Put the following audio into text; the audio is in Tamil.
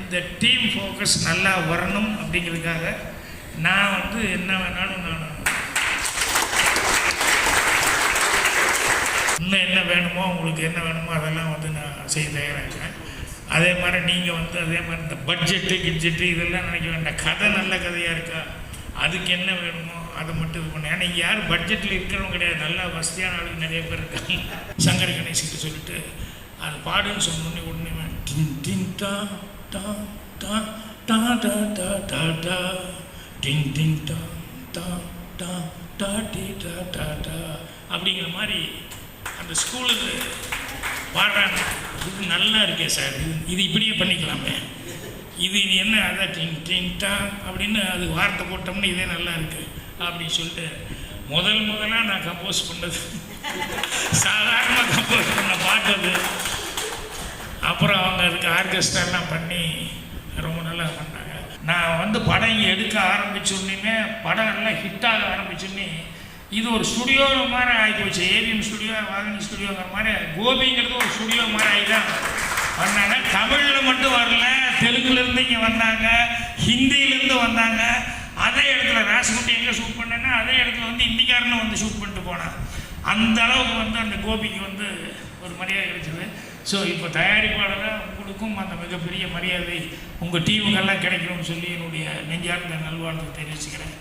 இந்த டீம் ஃபோக்கஸ் நல்லா வரணும் அப்படிங்கிறதுக்காக நான் வந்து என்ன வேணாலும் நான் இன்னும் என்ன வேணுமோ உங்களுக்கு என்ன வேணுமோ அதெல்லாம் வந்து நான் செய்ய தயாராகிறேன் அதே மாதிரி நீங்கள் வந்து அதே மாதிரி இந்த பட்ஜெட்டு கிட்ஜெட்டு இதெல்லாம் நினைக்க வேண்டாம். கதை நல்ல கதையாக இருக்கா? அதுக்கு என்ன வேணுமோ அதை மட்டும் இது பண்ண ஏன்னா யார் பட்ஜெட்டில் இருக்கிறவங்க கிடையாது நல்லா வசதியான ஆளுங்க நிறைய பேர் இருக்காங்க சங்கர கணேசிட்டு சொல்லிட்டு அது பாடுன்னு சொன்னோடனே உடனே டின் டின் டா டா டா டா டா டா டா டா டின் டின் டா டா டா டா டி டா டா டா அப்படிங்கிற மாதிரி அந்த ஸ்கூலுக்கு பாடுறாங்க இது நல்லா இருக்கே சார் இது இது இப்படியே பண்ணிக்கலாமே இது இது என்ன? அதான் டிங் டின் அப்படின்னு அது வார்த்தை போட்டோம்னு இதே நல்லா இருக்கு அப்படின்னு சொல்லிட்டு முதல் முதலாக நான் கம்போஸ் பண்ணது. சாதாரணமாக கம்போஸ் பண்ண பாட்டு அப்புறம் அவங்க அதுக்கு ஆர்கெஸ்ட்ராலாம் பண்ணி ரொம்ப நல்லா பண்ணாங்க. நான் வந்து படம் இங்கே எடுக்க ஆரம்பிச்சோடனே படம் நல்லா ஹிட்டாக ஆரம்பிச்சோடனே இது ஒரு ஸ்டுடியோ மாதிரி ஆகி வச்சு ஏவிஎம் ஸ்டுடியோ வாகனி ஸ்டுடியோங்கிற மாதிரி கோபிங்கிறது ஒரு ஸ்டுடியோ மாதிரி ஆகி தான் வந்தாங்க. தமிழில் மட்டும் வரல. தெலுங்குலேருந்து இங்கே வந்தாங்க. ஹிந்தியிலேருந்து வந்தாங்க. அதே இடத்துல ராசகுட்டி எங்கே ஷூட் பண்ணேன்னா அதே இடத்துல வந்து இந்திக்காரனும் வந்து ஷூட் பண்ணிட்டு போனான். அந்த அளவுக்கு வந்து அந்த கோபிக்கு வந்து ஒரு மரியாதை கிடைச்சது. ஸோ இப்போ தயாரிப்பாளராக உங்களுக்கும் அந்த மிகப்பெரிய மரியாதை உங்கள் டீமுக்கெல்லாம் கிடைக்கணும்னு சொல்லி என்னுடைய நெஞ்சார்ந்த நல்வாழ்த்து தெரிவிச்சுக்கிறேன்.